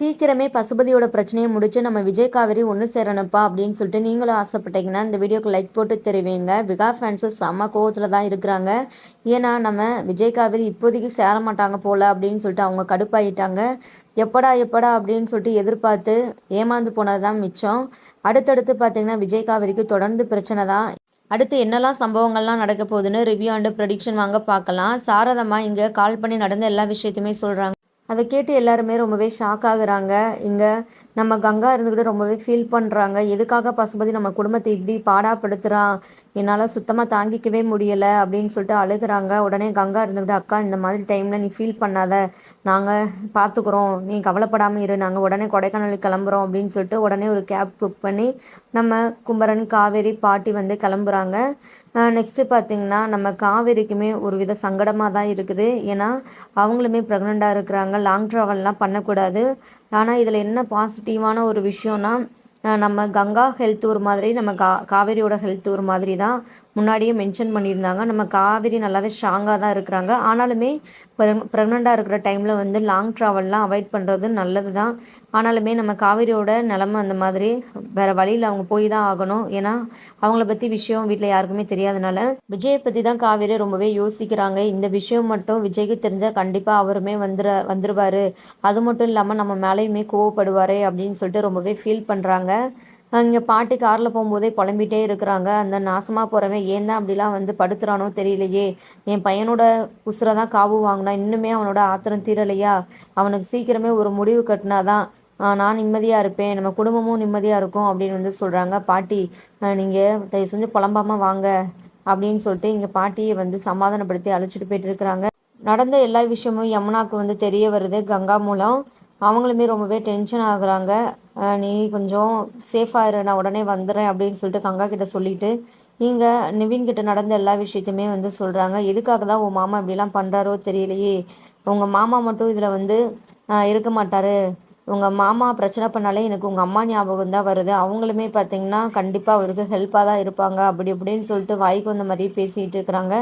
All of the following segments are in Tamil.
சீக்கிரமே பசுபதியோட பிரச்சனையை முடிச்சு நம்ம விஜய் காவேரி ஒன்று சேரணுப்பா அப்படின்னு சொல்லிட்டு நீங்களும் ஆசைப்பட்டீங்கன்னா இந்த வீடியோக்கு லைக் போட்டு தெரிவிங்க. விகா ஃபேன்ஸு செம்ம கோவத்தில் தான் இருக்கிறாங்க. ஏன்னா நம்ம விஜய் காவேரி இப்போதைக்கு சேர மாட்டாங்க போல அப்படின்னு சொல்லிட்டு அவங்க கடுப்பாயிட்டாங்க. எப்படா எப்படா அப்படின்னு சொல்லிட்டு எதிர்பார்த்து ஏமாந்து போனது தான் மிச்சம். அடுத்தடுத்து பார்த்தீங்கன்னா விஜய் காவேரிக்கு தொடர்ந்து பிரச்சனை தான். அடுத்து என்னெல்லாம் சம்பவங்கள்லாம் நடக்க போகுதுன்னு ரிவ்யூ அண்டு ப்ரொடிக்ஷன் வாங்க பார்க்கலாம். சாரதம்மா இங்கே கால் பண்ணி நடந்த எல்லா விஷயத்தையுமே சொல்கிறாங்க அதை கேட்டு எல்லாருமே ரொம்பவே ஷாக் ஆகுறாங்க. இங்கே நம்ம கங்கா இருந்துக்கிட்டு ரொம்பவே ஃபீல் பண்ணுறாங்க எதுக்காக பசுபதி நம்ம குடும்பத்தை இப்படி பாடாப்படுத்துகிறான் என்னால் சுத்தமாக தாங்கிக்கவே முடியலை அப்படின்னு சொல்லிட்டு அழுகிறாங்க. உடனே கங்கா இருந்துக்கிட்டு அக்கா இந்த மாதிரி டைமில் நீ ஃபீல் பண்ணாத. நாங்கள் பார்த்துக்குறோம் நீ கவலைப்படாமல் இரு. நாங்கள் உடனே கொடைக்கானல் கிளம்புறோம். அப்படின்னு சொல்லிட்டு உடனே ஒரு கேப் புக் பண்ணி நம்ம குமரன் காவேரி பாட்டி வந்து கிளம்புறாங்க. நெக்ஸ்ட்டு பார்த்திங்கன்னா நம்ம காவேரிக்குமே ஒரு வித சங்கடமாக தான் இருக்குது. ஏன்னா அவங்களுமே ப்ரெக்னெண்ட்டாக இருக்கிறாங்க. லாங் ட்ராவல்லாம் பண்ணக்கூடாது. ஆனால் இதில் என்ன பாசிட்டிவான ஒரு விஷயம்னா நம்ம கங்கா ஹெல்த் ஒரு மாதிரி நம்ம கா காவேரியோட ஹெல்த் ஒரு மாதிரி தான் முன்னாடியே மென்ஷன் பண்ணியிருந்தாங்க. நம்ம காவேரி நல்லாவே ஸ்ட்ராங்காக தான் இருக்கிறாங்க. ஆனாலுமே ப்ரெக்னெண்ட்டாக இருக்கிற டைமில் வந்து லாங் ட்ராவல்லாம் அவாய்ட் பண்ணுறது நல்லது தான். ஆனாலுமே நம்ம காவேரியோட நிலமை அந்த மாதிரி வேறு வழியில் அவங்க போய் தான் ஆகணும். ஏன்னா அவங்கள பற்றி விஷயம் வீட்டில் யாருக்குமே தெரியாதனால விஜயை பற்றி தான் காவேரி ரொம்பவே யோசிக்கிறாங்க. இந்த விஷயம் மட்டும் விஜய்க்கு தெரிஞ்சால் கண்டிப்பாக அவருமே வந்துட வந்துடுவார் அது மட்டும் இல்லாமல் நம்ம மேலேயுமே கோவப்படுவார் அப்படின்னு சொல்லிட்டு ரொம்பவே ஃபீல் பண்ணுறாங்க இங்கே பாட்டி காரில் போகும்போதே புலம்பிகிட்டே இருக்கிறாங்க. அந்த நாசமாக போகிறவன் ஏன் தான் அப்படிலாம் வந்து படுத்துகிறானோ தெரியலையே. என் பையனோட உசுரை தான் காவு வாங்கினா இன்னுமே அவனோட ஆத்திரம் தீரலையா? அவனுக்கு சீக்கிரமே ஒரு முடிவு கட்டினா தான் நான் நிம்மதியாக இருப்பேன் நம்ம குடும்பமும் நிம்மதியாக இருக்கும் அப்படின்னு வந்து சொல்கிறாங்க பாட்டி நீங்கள் தயவு செஞ்சு புலம்பாமல் வாங்க அப்படின்னு சொல்லிட்டு இங்கே பாட்டியை வந்து சமாதானப்படுத்தி அழைச்சிட்டு போயிட்டு இருக்கிறாங்க. நடந்த எல்லா விஷயமும் யமுனாவுக்கு வந்து தெரிய வருது. கங்கா மூலம் அவங்களுமே ரொம்பவே டென்ஷன் ஆகுறாங்க. நீ கொஞ்சம் சேஃபாக இரு நான் உடனே வந்துடுறேன் அப்படின்னு சொல்லிட்டு கங்கா கிட்ட சொல்லிட்டு இங்கே நிவின் கிட்ட நடந்த எல்லா விஷயத்தையுமே வந்து சொல்கிறாங்க எதுக்காக தான் உன் மாமா இப்படிலாம் பண்ணுறாரோ தெரியலையே. உங்கள் மாமா மட்டும் இதில் வந்து இருக்க மாட்டார். உங்கள் மாமா பிரச்சனை பண்ணாலே எனக்கு உங்கள் அம்மா ஞாபகம் தான் வருது. அவங்களுமே பார்த்தீங்கன்னா கண்டிப்பாக அவருக்கு ஹெல்ப்பாக தான் இருப்பாங்க. அப்படி இப்படின்னு சொல்லிட்டு வாய்க்கு வந்த மாதிரி பேசிகிட்டு இருக்கிறாங்க.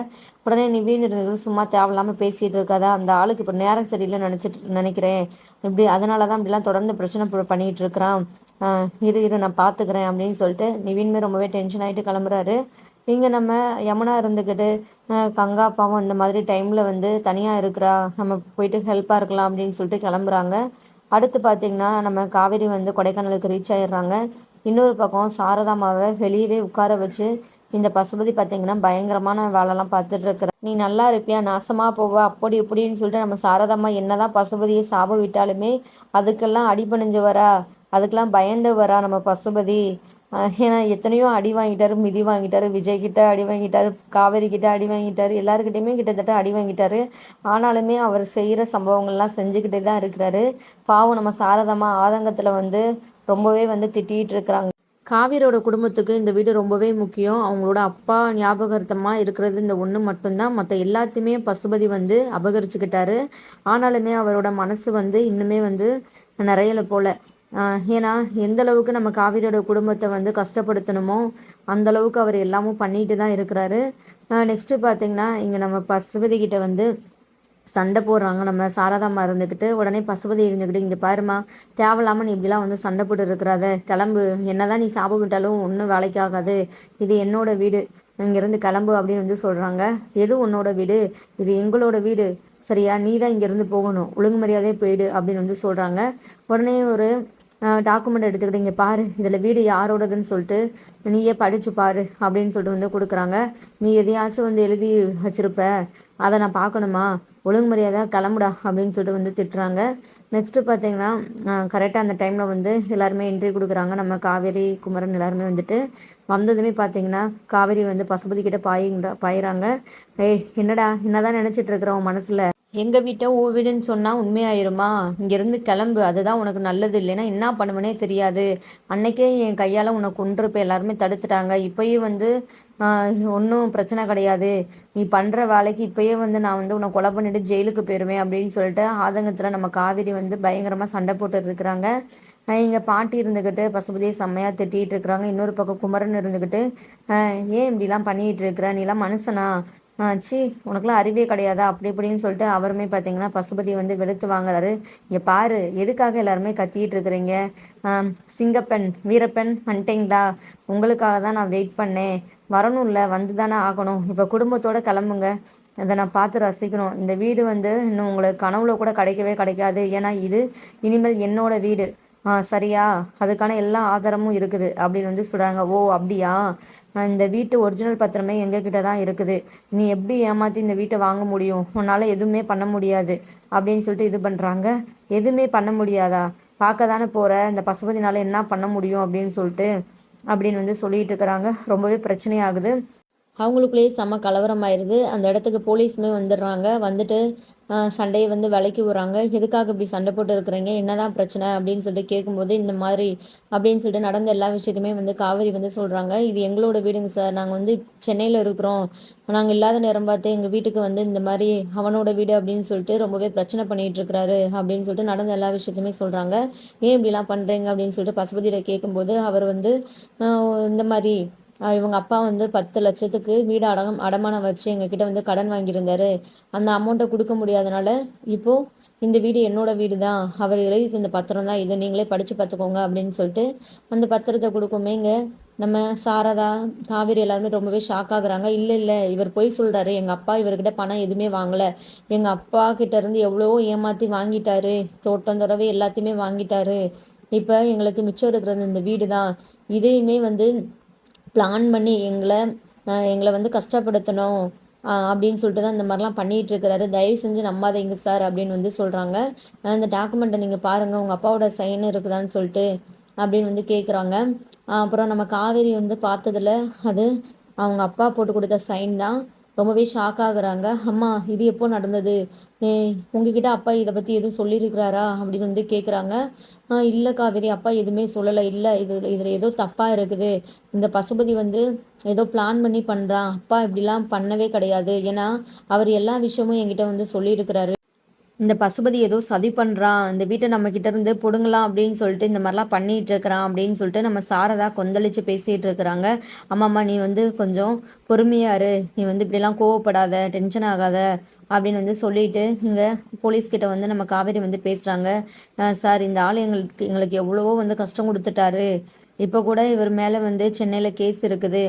உடனே நிவீன் இருந்தது சும்மா தேவையில்லாமல் பேசிகிட்டு இருக்காதா. அந்த ஆளுக்கு இப்போ நேரம் சரியில்லை நினச்சிட்டு நினைக்கிறேன். இப்படி அதனால தான் இப்படிலாம் தொடர்ந்து பிரச்சனை பண்ணிகிட்டு இருக்கிறான். இரு இரு நான் பார்த்துக்கிறேன் அப்படின்னு சொல்லிட்டு நிவீன்மே ரொம்பவே டென்ஷன் ஆகிட்டு கிளம்புறாரு. இங்கே நம்ம யமுனா இருந்துக்கிட்டு கங்கா அப்பாவும் இந்த மாதிரி டைமில் வந்து தனியாக இருக்கிறா. நம்ம போயிட்டு ஹெல்ப்பாக இருக்கலாம் அப்படின்னு சொல்லிட்டு கிளம்புறாங்க. அடுத்து பார்த்திங்கன்னா நம்ம காவேரி வந்து கொடைக்கானலுக்கு ரீச் ஆயிடுறாங்க. இன்னொரு பக்கம் சாரதாமாவை வெளியவே உட்கார வச்சு இந்த பசுபதி பார்த்திங்கன்னா பயங்கரமான வேலைலாம் பார்த்துட்டு இருக்கிற நீ நல்லா இருப்பியா? நாசமாக போவ? அப்படி இப்படின்னு சொல்லிட்டு நம்ம சாரதாமா என்னதான் பசுபதியை சாப விட்டாலுமே அதுக்கெல்லாம் அடிபணிஞ்சு வரா அதுக்கெல்லாம் பயந்து வரா நம்ம பசுபதி? ஏன்னா எத்தனையோ அடி வாங்கிட்டாரு மிதி வாங்கிட்டாரு விஜய் கிட்ட அடி வாங்கிட்டாரு காவேரி கிட்ட அடி வாங்கிட்டாரு எல்லாருக்கிட்டையுமே கிட்டத்தட்ட அடி வாங்கிட்டாரு. ஆனாலுமே அவர் செய்கிற சம்பவங்கள்லாம் செஞ்சுக்கிட்டே தான் இருக்கிறாரு. பாவம் நம்ம சாரதமாக ஆதங்கத்தில் வந்து ரொம்பவே வந்து திட்டிகிட்டு இருக்கிறாங்க. காவிரியோட குடும்பத்துக்கு இந்த வீடு ரொம்பவே முக்கியம். அவங்களோட அப்பா ஞாபகார்த்தமாக இருக்கிறது இந்த ஒன்று மட்டும்தான். மற்ற எல்லாத்தையுமே பசுபதி வந்து அபகரிச்சுக்கிட்டாரு. ஆனாலுமே அவரோட மனசு வந்து இன்னுமே வந்து நிறையலை போல். ஏன்னா எந்த அளவுக்கு நம்ம காவிரியோட குடும்பத்தை வந்து கஷ்டப்படுத்தணுமோ அந்தளவுக்கு அவர் எல்லாமும் பண்ணிட்டு தான் இருக்கிறாரு. நெக்ஸ்ட்டு பார்த்திங்கன்னா இங்கே நம்ம பசுபதி கிட்ட வந்து சண்டை போடுறாங்க. நம்ம சாரதாம்மா இருந்துக்கிட்டு உடனே பசுபதி இருந்துக்கிட்டு இங்கே பாருமா தேவையில்லாமல் நீ இப்படிலாம் வந்து சண்டை போட்டு இருக்கிறாத கிளம்பு. என்னதான் நீ சாபம் விட்டாலும் ஒன்றும் வேலைக்கு ஆகாது இது என்னோட வீடு. இங்கேருந்து கிளம்பு அப்படின்னு வந்து சொல்கிறாங்க எது உன்னோட வீடு? இது எங்களோட வீடு. சரியா? நீ தான் இங்கேருந்து போகணும். ஒழுங்கு மரியாதையே போயிடு அப்படின்னு வந்து சொல்கிறாங்க உடனே ஒரு டாக்குமெண்ட் எடுத்துக்கிட்டு இங்கே பாரு. இதில் வீடு யாரோடதுன்னு சொல்லிட்டு நீயே படித்து பாரு அப்படின்னு சொல்லிட்டு வந்து கொடுக்குறாங்க. நீ எதையாச்சும் வந்து எழுதி வச்சுருப்ப. அதை நான் பார்க்கணுமா? ஒழுங்கு மரியாதை கிளம்புடா அப்படின்னு சொல்லிட்டு வந்து திட்டுறாங்க. நெக்ஸ்ட்டு பார்த்தீங்கன்னா கரெக்டாக அந்த டைமில் வந்து எல்லாருமே என்ட்ரி கொடுக்குறாங்க. நம்ம காவேரி குமரன் எல்லாருமே வந்துட்டு வந்ததுமே பார்த்தீங்கன்னா காவேரி வந்து பசுபதி கிட்ட பாயிங்க பாயிறாங்க. ஏய் என்னடா என்னதான் நினச்சிட்டு இருக்கிறோம் மனசில்? எங்கள் வீட்டை ஓ வீடுன்னு சொன்னால் உண்மையாயிருமா? இங்கேருந்து கிளம்பு அதுதான் உனக்கு நல்லது. இல்லைன்னா என்ன பண்ணுவனே தெரியாது. அன்னைக்கே என் கையால் உன்னை கொண்டிருப்ப எல்லாருமே தடுத்துட்டாங்க. இப்போயும் வந்து ஒன்றும் பிரச்சனை கிடையாது. நீ பண்ணுற வேலைக்கு இப்போயே வந்து நான் வந்து உன்னை கொலை பண்ணிவிட்டு ஜெயிலுக்கு போயிடுவேன் அப்படின்னு சொல்லிட்டு ஆதங்கத்தில் நம்ம காவிரி வந்து பயங்கரமாக சண்டை போட்டு இருக்கிறாங்க. இங்கே பாட்டி இருந்துக்கிட்டு பசுபதியை செம்மையாக திட்டிகிட்டு இருக்கிறாங்க. இன்னொரு பக்கம் குமரன் இருந்துக்கிட்டு ஏன் இப்படிலாம் பண்ணிகிட்டு இருக்கிற? நீலாம் மனுஷனா? சி உனக்குலாம் அறிவே கிடையாதா? அப்படி இப்படின்னு சொல்லிட்டு அவருமே பார்த்தீங்கன்னா பசுபதி வந்து வெளுத்து வாங்குறாரு. இங்கே பாரு எதுக்காக எல்லாருமே கத்திட்டு இருக்கிறீங்க? சிங்கப்பெண் வீரப்பெண் வந்துட்டீங்களா உங்களுக்காக தான் நான் வெயிட் பண்ணேன். வரணும்ல வந்து தானே ஆகணும். இப்போ குடும்பத்தோடு கிளம்புங்க. அதை நான் பார்த்து ரசிக்கணும். இந்த வீடு வந்து இன்னும் உங்களுக்கு கனவுல கூட கிடைக்கவே கிடைக்காது. ஏன்னா இது இனிமேல் என்னோட வீடு. சரியா? அதுக்கான எல்லா ஆதாரமும் இருக்குது அப்படின்னு வந்து சொல்கிறாங்க ஓ அப்படியா? இந்த வீட்டு ஒரிஜினல் பத்திரமே எங்ககிட்ட தான் இருக்குது. நீ எப்படி ஏமாற்றி இந்த வீட்டை வாங்க முடியும்? உன்னால் எதுவுமே பண்ண முடியாது அப்படின்னு சொல்லிட்டு இது பண்ணுறாங்க எதுவுமே பண்ண முடியாதா? பார்க்க தானே போகிற இந்த பசுபதினால என்ன பண்ண முடியும் அப்படின்னு சொல்லிட்டு அப்படின்னு வந்து சொல்லிட்டு இருக்கிறாங்க. ரொம்பவே பிரச்சனையாகுது. அவங்களுக்குள்ளேயே செம்ம கலவரமாயிருது. அந்த இடத்துக்கு போலீஸுமே வந்துடுறாங்க. வந்துட்டு சண்டையை வந்து விலைக்கு விடுறாங்க. எதுக்காக இப்படி சண்டை போட்டு இருக்கிறீங்க? என்னதான் பிரச்சனை? அப்படின்னு சொல்லிட்டு கேட்கும்போது இந்த மாதிரி அப்படின்னு சொல்லிட்டு நடந்த எல்லா விஷயத்தையுமே வந்து காவேரி வந்து சொல்கிறாங்க இது எங்களோட வீடுங்க சார். நாங்கள் வந்து சென்னையில் இருக்கிறோம். நாங்கள் இல்லாத நேரம் பார்த்து எங்கள் வீட்டுக்கு வந்து இந்த மாதிரி அவனோட வீடு அப்படின்னு சொல்லிட்டு ரொம்பவே பிரச்சனை பண்ணிகிட்டு இருக்கிறாரு அப்படின்னு சொல்லிட்டு நடந்த எல்லா விஷயத்தையுமே சொல்கிறாங்க ஏன் இப்படிலாம் பண்ணுறீங்க அப்படின்னு சொல்லிட்டு பசுபதியிட கேட்கும்போது அவர் வந்து இந்த மாதிரி இவங்க அப்பா வந்து பத்து லட்சத்துக்கு வீடு அடகம் அடமானம் வச்சு எங்ககிட்ட வந்து கடன் வாங்கியிருந்தாரு. அந்த அமௌண்ட்டை கொடுக்க முடியாதனால இப்போது இந்த வீடு என்னோட வீடு தான் அவர் எழுதி தந்த பத்திரம் தான் இதை. நீங்களே படித்து பார்த்துக்கோங்க அப்படின்னு சொல்லிட்டு அந்த பத்திரத்தை கொடுக்குமே இங்கே நம்ம சாரதா காவேரி எல்லாருமே ரொம்பவே ஷாக் ஆகுறாங்க. இல்லை இல்லை இவர் பொய் சொல்கிறாரு எங்கள் அப்பா இவர்கிட்ட பணம் எதுவுமே வாங்கலை. எங்கள் அப்பா கிட்டேருந்து எவ்வளோ ஏமாற்றி வாங்கிட்டாரு. தோட்டம் தொடவே எல்லாத்தையுமே வாங்கிட்டாரு. இப்போ எங்களுக்கு மிச்சம் இருக்கிறது இந்த வீடு தான் இதையுமே வந்து பிளான் பண்ணி எங்களை எங்களை வந்து கஷ்டப்படுத்தணும் அப்படின்னு சொல்லிட்டு தான் இந்த மாதிரிலாம் பண்ணிகிட்டு இருக்கிறாரு. தயவு செஞ்சு நம்பாதீங்க சார் அப்படின்னு வந்து சொல்கிறாங்க அந்த டாக்குமெண்ட்டை நீங்கள் பாருங்கள் உங்கள் அப்பாவோட சைன் இருக்குதான்னு சொல்லிட்டு அப்படின்னு வந்து கேட்குறாங்க அப்புறம் நம்ம காவேரி வந்து பார்த்ததில் அது அவங்க அப்பா போட்டு கொடுத்த சைன் தான். ரொம்பவே ஷாக் ஆகுறாங்க. அம்மா இது எப்போ நடந்தது? உங்ககிட்ட அப்பா இதை பற்றி எதுவும் சொல்லியிருக்கிறாரா? அப்படின்னு வந்து கேட்குறாங்க இல்லை காவேரி அப்பா எதுவுமே சொல்லலை. இல்லை இது இதில் ஏதோ தப்பாக இருக்குது. இந்த பசுபதி வந்து ஏதோ பிளான் பண்ணி பண்ணுறான் அப்பா இப்படிலாம் பண்ணவே கிடையாது. ஏன்னா அவர் எல்லா விஷயமும் என்கிட்ட வந்து சொல்லியிருக்கிறாரு. இந்த பசுபதி ஏதோ சதி பண்ணுறான் இந்த வீட்டை நம்ம கிட்ட இருந்து பிடுங்கலாம் அப்படின்னு சொல்லிட்டு இந்த மாதிரிலாம் பண்ணிகிட்டு இருக்கிறான் அப்படின்னு சொல்லிட்டு நம்ம சாரதா கொந்தளிச்சு பேசிகிட்டு இருக்கிறாங்க. அம்மாம்மா நீ வந்து கொஞ்சம் பொறுமையாரு நீ வந்து இப்படிலாம் கோவப்படாத டென்ஷன் ஆகாத அப்படின்னு வந்து சொல்லிட்டு இங்கே போலீஸ்கிட்ட வந்து நம்ம காவேரி வந்து பேசுகிறாங்க சார் இந்த ஆள் எங்களுக்கு எங்களுக்கு எவ்வளவோ வந்து கஷ்டம் கொடுத்துட்டாரு. இப்போ கூட இவர் மேலே வந்து சென்னையில் கேஸ் இருக்குது.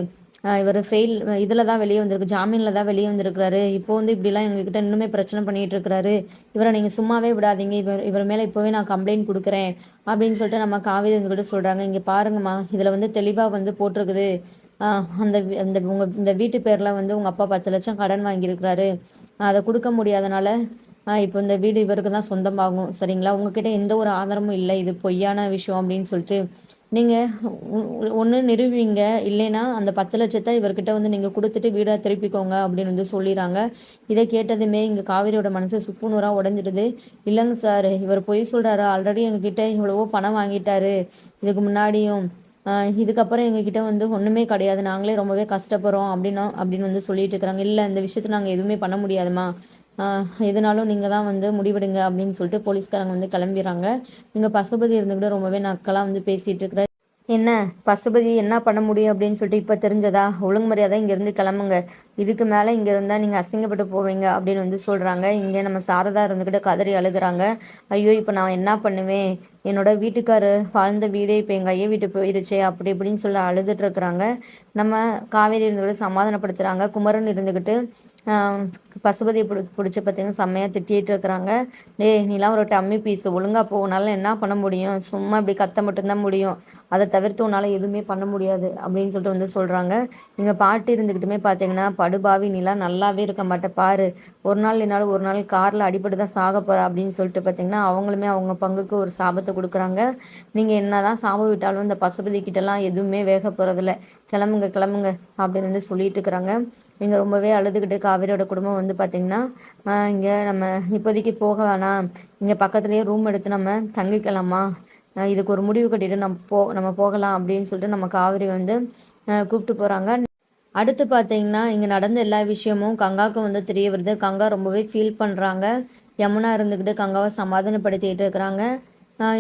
இவர் ஃபெயில் இதில் தான் வெளியே வந்திருக்கு ஜாமீனில் தான் வெளியே வந்திருக்கிறாரு. இப்போ வந்து இப்படிலாம் எங்ககிட்ட இன்னுமே பிரச்சனை பண்ணிகிட்டு இருக்கிறாரு. இவரை நீங்கள் சும்மாவே விடாதீங்க. இவர் இவர் மேலே இப்போவே நான் கம்ப்ளைண்ட் கொடுக்குறேன் அப்படின்னு சொல்லிட்டு நம்ம காவேரி இருந்துக்கிட்ட சொல்கிறாங்க இங்கே பாருங்கம்மா இதில் வந்து தெளிவாக வந்து போட்டிருக்குது. அந்த அந்த உங்கள் இந்த வீட்டு பேரில் வந்து உங்கள் அப்பா பத்து லட்சம் கடன் வாங்கியிருக்கிறாரு. அதை கொடுக்க முடியாதனால இப்போ இந்த வீடு இவருக்கு தான் சொந்தமாகும். சரிங்களா? உங்ககிட்ட எந்த ஒரு ஆதாரமும் இல்லை. இது பொய்யான விஷயம் அப்படின்னு சொல்லிட்டு நீங்கள் ஒன்று நிறுவீங்க இல்லைன்னா அந்த பத்து லட்சத்தை இவர்கிட்ட வந்து நீங்கள் கொடுத்துட்டு வீடாக திருப்பிக்கோங்க அப்படின்னு வந்து சொல்லிடுறாங்க இதை கேட்டதுமே இங்கே காவேரியோட மனசு சுப்புநூறாக உடஞ்சிடுது இல்லைங்க சார் இவர் பொய் சொல்கிறாரு ஆல்ரெடி எங்ககிட்ட இவ்வளவோ பணம் வாங்கிட்டாரு. இதுக்கு முன்னாடியும் இதுக்கப்புறம் எங்ககிட்ட வந்து ஒன்றுமே கிடையாது. நாங்களே ரொம்பவே கஷ்டப்படுறோம் அப்படின்னா அப்படின்னு வந்து சொல்லிட்டு இருக்கிறாங்க. இல்லை இந்த விஷயத்தை நாங்கள் எதுவுமே பண்ண முடியாதுமா? எதுனாலும் நீங்கள் தான் வந்து முடிவெடுங்க அப்படின்னு சொல்லிட்டு போலீஸ்காரங்க வந்து கிளம்பிடுறாங்க இங்கே பசுபதி இருந்துக்கிட்டு ரொம்பவே நக்கலாக வந்து பேசிகிட்டு இருக்கிற என்ன பசுபதி என்ன பண்ண முடியும் அப்படின்னு சொல்லிட்டு இப்போ தெரிஞ்சதா? ஒழுங்கு மரியாதை இங்கேருந்து கிளம்புங்க. இதுக்கு மேலே இங்கே இருந்தால் நீங்கள் அசிங்கப்பட்டு போவீங்க அப்படின்னு வந்து சொல்கிறாங்க இங்கே நம்ம சாரதா இருந்துக்கிட்டு கதறி அழுகிறாங்க. ஐயோ இப்போ நான் என்ன பண்ணுவேன்? என்னோட வீட்டுக்கார் வாழ்ந்த வீடே இப்போ எங்கள் ஐயா வீட்டு போயிருச்சே அப்படி இப்படின்னு சொல்லி அழுதுட்டு இருக்கிறாங்க. நம்ம காவேரி இருந்துக்கிட்டு சமாதானப்படுத்துகிறாங்க குமரன் இருந்துக்கிட்டு பசுபதியை பிடி பிடிச்சி பார்த்தீங்கன்னா செம்மையாக திட்டிகிட்டு இருக்கிறாங்க. டேய் நீலாம் ஒரு டம்மி பீஸ் ஒழுங்காக போ. உன்னால் என்ன பண்ண முடியும்? சும்மா இப்படி கத்த மட்டும்தான் முடியும். அதை தவிர்த்து உன்னால் எதுவுமே பண்ண முடியாது அப்படின்னு சொல்லிட்டு வந்து சொல்கிறாங்க இங்கே பாட்டு இருந்துக்கிட்டுமே பார்த்தீங்கன்னா படுபாவி நீலாம் நல்லாவே இருக்க மாட்டேன் பாரு. ஒரு நாள் என்னால் ஒரு நாள் காரில் அடிபட்டு தான் சாக போகிற அப்படின்னு சொல்லிட்டு பார்த்தீங்கன்னா அவங்களுமே அவங்க பங்குக்கு ஒரு சாபத்தை கொடுக்குறாங்க. நீங்கள் என்ன தான் சாபம் விட்டாலும் இந்த பசுபதி கிட்டலாம் எதுவுமே வேக போகிறதில்ல கிளம்புங்க கிளம்புங்க அப்படின்னு வந்து சொல்லிட்டு இருக்கிறாங்க. இங்கே ரொம்பவே அழுதுகிட்டு காவேரியோட குடும்பம் வந்து பார்த்திங்கன்னா இங்கே நம்ம இப்போதைக்கு போக வேணாம். இங்கே பக்கத்துலேயே ரூம் எடுத்து நம்ம தங்கிக்கலாமா? இதுக்கு ஒரு முடிவு கட்டிட்டு நம்ம போ நம்ம போகலாம் அப்படின்னு சொல்லிட்டு நம்ம காவேரி வந்து கூப்பிட்டு போகிறாங்க அடுத்து பார்த்தீங்கன்னா இங்கே நடந்த எல்லா விஷயமும் கங்காவுக்கு வந்து தெரிய வருது. கங்கா ரொம்பவே ஃபீல் பண்ணுறாங்க யமுனா இருந்துக்கிட்டு கங்காவை சமாதானப்படுத்திகிட்டு இருக்கிறாங்க.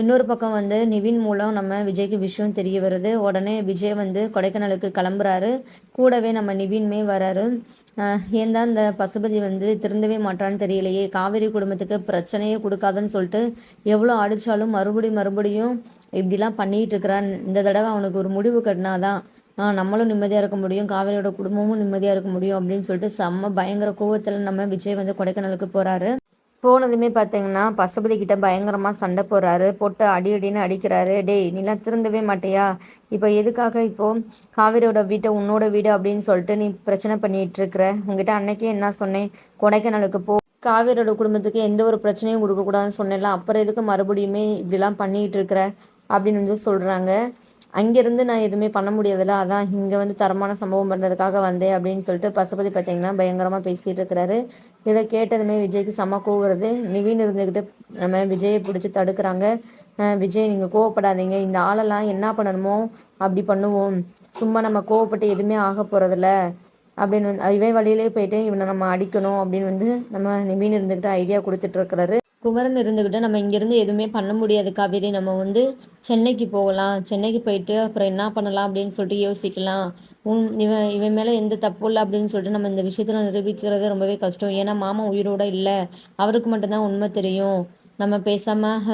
இன்னொரு பக்கம் வந்து நிவின் மூலம் நம்ம விஜய்க்கு விஷயம் தெரிய வருது. உடனே விஜய் வந்து கொடைக்கானலுக்கு கிளம்புறாரு. கூடவே நம்ம நிவின்மே வராரு. ஏன் தான் இந்த பசுபதி வந்து திருந்தவே மாட்டான்னு தெரியலையே. காவேரி குடும்பத்துக்கு பிரச்சனையே கொடுக்காதுன்னு சொல்லிட்டு எவ்வளோ அடித்தாலும் மறுபடியும் மறுபடியும் இப்படிலாம் பண்ணிகிட்டு இருக்கிறான். இந்த தடவை அவனுக்கு ஒரு முடிவு கட்டினாதான். நம்மளும் நிம்மதியாக இருக்க முடியும் காவேரியோட குடும்பமும் நிம்மதியாக இருக்க முடியும் அப்படின்னு சொல்லிட்டு செம்ம பயங்கர கோவத்தில் நம்ம விஜய் வந்து கொடைக்கானலுக்கு போகிறாரு போனதுமே பார்த்தீங்கன்னா பசுபதி கிட்ட பயங்கரமாக சண்டை போடுறாரு. போட்டு அடி அடின்னு அடிக்கிறாரு. டேய் நீலாம் திருந்தவே மாட்டியா? இப்போ எதுக்காக இப்போது காவிரியோட வீட்டை உன்னோட வீடு அப்படின்னு சொல்லிட்டு நீ பிரச்சனை பண்ணிகிட்டு இருக்கிற? உங்ககிட்ட அன்னைக்கே என்ன சொன்னேன்? கொடைக்கானலுக்கு போ. காவிரியோட குடும்பத்துக்கு எந்த ஒரு பிரச்சனையும் கொடுக்கக்கூடாதுன்னு சொன்னேன்ல. அப்புறம் எதுக்கு மறுபடியுமே இப்படிலாம் பண்ணிகிட்டு இருக்கிற? அப்படின்னு வந்து சொல்கிறாங்க அங்கேருந்து நான் எதுவுமே பண்ண முடியாதுல்ல அதான் இங்கே வந்து தரமான சம்பவம் பண்ணுறதுக்காக வந்தேன் அப்படின்னு சொல்லிட்டு பசுபதி பார்த்தீங்கன்னா பயங்கரமாக பேசிகிட்டு இருக்கிறாரு. இதை கேட்டதுமே விஜய்க்கு செம்ம கூவுறது நிவின் இருந்துக்கிட்டு நம்ம விஜயை பிடிச்சி தடுக்கிறாங்க. விஜய் நீங்கள் கோவப்படாதீங்க. இந்த ஆளெல்லாம் என்ன பண்ணணுமோ அப்படி பண்ணுவோம். சும்மா நம்ம கோவப்பட்டு எதுவுமே ஆக போகிறதில்ல அப்படின்னு வந்து இவன் வழியிலே போயிட்டு இவனை நம்ம அடிக்கணும் அப்படின்னு வந்து நம்ம நிவின் இருந்துக்கிட்டு ஐடியா கொடுத்துட்ருக்கிறாரு குமரன் இருந்துக்கிட்டு நம்ம இங்கேருந்து எதுவுமே பண்ண முடியாது காவேரி. நம்ம வந்து சென்னைக்கு போகலாம். சென்னைக்கு போயிட்டு அப்புறம் என்ன பண்ணலாம் அப்படின்னு சொல்லிட்டு யோசிக்கலாம். உன் இவன் இவன் மேலே எந்த தப்பு இல்லை அப்படின்னு சொல்லிட்டு நம்ம இந்த விஷயத்தில் நிரூபிக்கிறது ரொம்பவே கஷ்டம். ஏன்னா மாமா உயிரோட இல்லை. அவருக்கு மட்டும்தான் உண்மை தெரியும். நம்ம பேசாமல்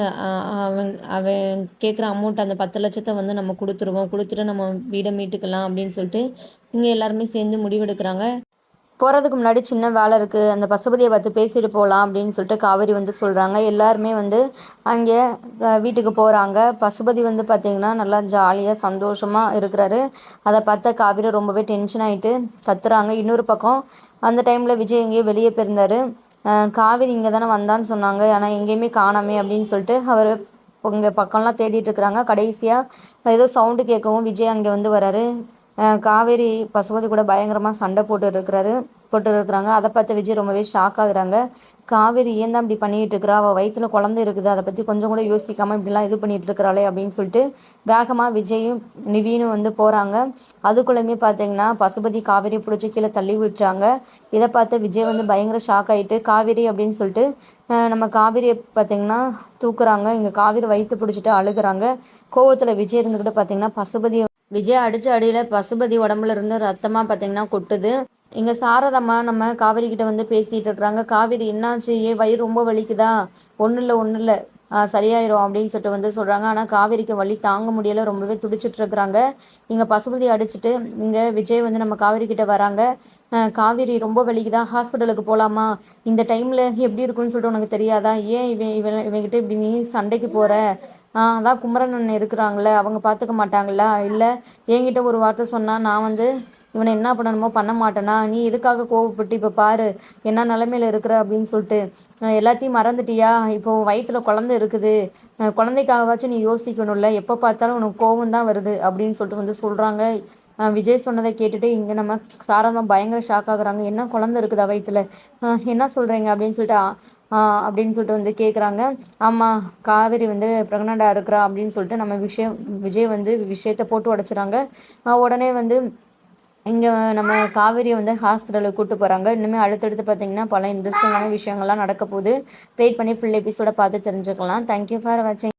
அவன் அவன் கேட்குற அமௌண்ட் அந்த பத்து லட்சத்தை வந்து நம்ம கொடுத்துருவோம். கொடுத்துட்டு நம்ம வீடை மீட்டுக்கலாம் அப்படின்னு சொல்லிட்டு இங்கே எல்லாருமே சேர்ந்து முடிவெடுக்கிறாங்க. போகிறதுக்கு முன்னாடி சின்ன வேலை இருக்குது அந்த பசுபதியை பார்த்து பேசிட்டு போகலாம் அப்படின்னு சொல்லிட்டு காவேரி வந்து சொல்கிறாங்க எல்லாருமே வந்து அங்கே வீட்டுக்கு போகிறாங்க பசுபதி வந்து பார்த்திங்கன்னா நல்லா ஜாலியாக சந்தோஷமாக இருக்கிறாரு. அதை பார்த்தா காவேரி ரொம்பவே டென்ஷன் ஆகிட்டு கத்துறாங்க. இன்னொரு பக்கம் அந்த டைமில் விஜய் எங்கேயோ வெளியே போயிருந்தார். காவேரி இங்கே தானே வந்தான்னு சொன்னாங்க. ஆனால் எங்கேயுமே காணாமே அப்படின்னு சொல்லிட்டு அவர் இங்கே பக்கம்லாம் தேடிட்டு இருக்கிறாங்க. கடைசியாக ஏதோ சவுண்டு கேட்கவும் விஜய் அங்கே வந்து வராரு. காவேரி பசுபதி கூட பயங்கரமாக சண்டை போட்டு இருக்கிறாரு போட்டு இருக்கிறாங்க அதை பார்த்து விஜய் ரொம்பவே ஷாக் ஆகுறாங்க. காவேரி ஏன் தான் இப்படி பண்ணிகிட்டு இருக்கிறா? அவள் வயிற்றுல குழந்தை இருக்குது. அதை பற்றி கொஞ்சம் கூட யோசிக்காமல் இப்படிலாம் இது பண்ணிகிட்டு இருக்கிறாளே அப்படின்னு சொல்லிட்டு வேகமாக விஜயும் நிவீனும் வந்து போகிறாங்க அதுக்குள்ளேயுமே பார்த்தீங்கன்னா பசுபதி காவேரி பிடிச்சி கீழே தள்ளி விட்டுறாங்க. இதை பார்த்து விஜய் வந்து பயங்கர ஷாக் ஆகிட்டு காவேரி அப்படின்னு சொல்லிட்டு நம்ம காவிரியை பார்த்திங்கன்னா தூக்குறாங்க. இங்கே காவிரி வயிற்று பிடிச்சிட்டு அழுகுறாங்க. கோவத்தில் விஜய் இருந்துக்கிட்டு பார்த்தீங்கன்னா பசுபதியை விஜய் அடித்த அடியில் பசுபதி உடம்புல இருந்து ரத்தமாக பார்த்தீங்கன்னா கொட்டுது. இங்கே சாரதம்மா நம்ம காவிரி கிட்ட வந்து பேசிகிட்டு இருக்கிறாங்க காவிரி என்னாச்சு? ஏன் வயிறு ரொம்ப வலிக்குதா? ஒன்றும் இல்லை ஒன்றும் இல்லை. சரியாயிரும் அப்படின்னு சொல்லிட்டு வந்து சொல்கிறாங்க ஆனால் காவேரிக்கு வழி தாங்க முடியலை. ரொம்பவே துடிச்சிட்டு இருக்கிறாங்க. இங்கே பசுபதி அடிச்சுட்டு இங்கே விஜய் வந்து நம்ம காவேரி கிட்ட வராங்க. காவேரி ரொம்ப வலிக்குதா? ஹாஸ்பிட்டலுக்கு போகலாமா இந்த டைமில் எப்படி இருக்குன்னு சொல்லிட்டு உனக்கு தெரியாதா? ஏன் இவன் இவன் இவங்கிட்ட இப்படி நீ சண்டைக்கு போகிற அதான் குமரன் இருக்கிறாங்களே அவங்க பார்த்துக்க மாட்டாங்களா? இல்லை என்கிட்ட ஒரு வார்த்தை சொன்னால் நான் வந்து இவனை என்ன பண்ணணுமோ பண்ண மாட்டேனா? நீ எதுக்காக கோவப்பட்டு இப்போ பாரு என்ன நிலமையில இருக்கிற அப்படின்னு சொல்லிட்டு எல்லாத்தையும் மறந்துட்டியா? இப்போது வயிற்றுல குழந்தை இருக்குது. குழந்தைக்காகவாச்சும் நீ யோசிக்கணும்ல எப்போ பார்த்தாலும் உனக்கு கோவம் தான் வருது அப்படின்னு சொல்லிட்டு வந்து சொல்கிறாங்க விஜய் சொன்னதை கேட்டுட்டு இங்கே நம்ம சாரதம் பயங்கர ஷாக் ஆகுறாங்க. என்ன குழந்த இருக்குதா வயிற்றுல என்ன சொல்கிறீங்க அப்படின்னு சொல்லிட்டு அப்படின்னு சொல்லிட்டு வந்து கேட்குறாங்க ஆமாம் காவேரி வந்து ப்ரெக்னெண்ட்டாக இருக்கிறா அப்படின்னு சொல்லிட்டு நம்ம விஷயம் விஜய் வந்து விஷயத்தை போட்டு உடச்சிறாங்க உடனே வந்து இங்கே நம்ம காவேரியை வந்து ஹாஸ்பிட்டலுக்கு கூப்பிட்டு போகிறாங்க இன்னுமே அடுத்தடுத்து பார்த்தீங்கன்னா பல இன்ட்ரெஸ்டிங்கான விஷயங்கள்லாம் நடக்க போகுது. வெயிட் பண்ணி ஃபுல் எபிசோட பார்த்து தெரிஞ்சுக்கலாம். தேங்க்யூ ஃபார் வாட்சிங்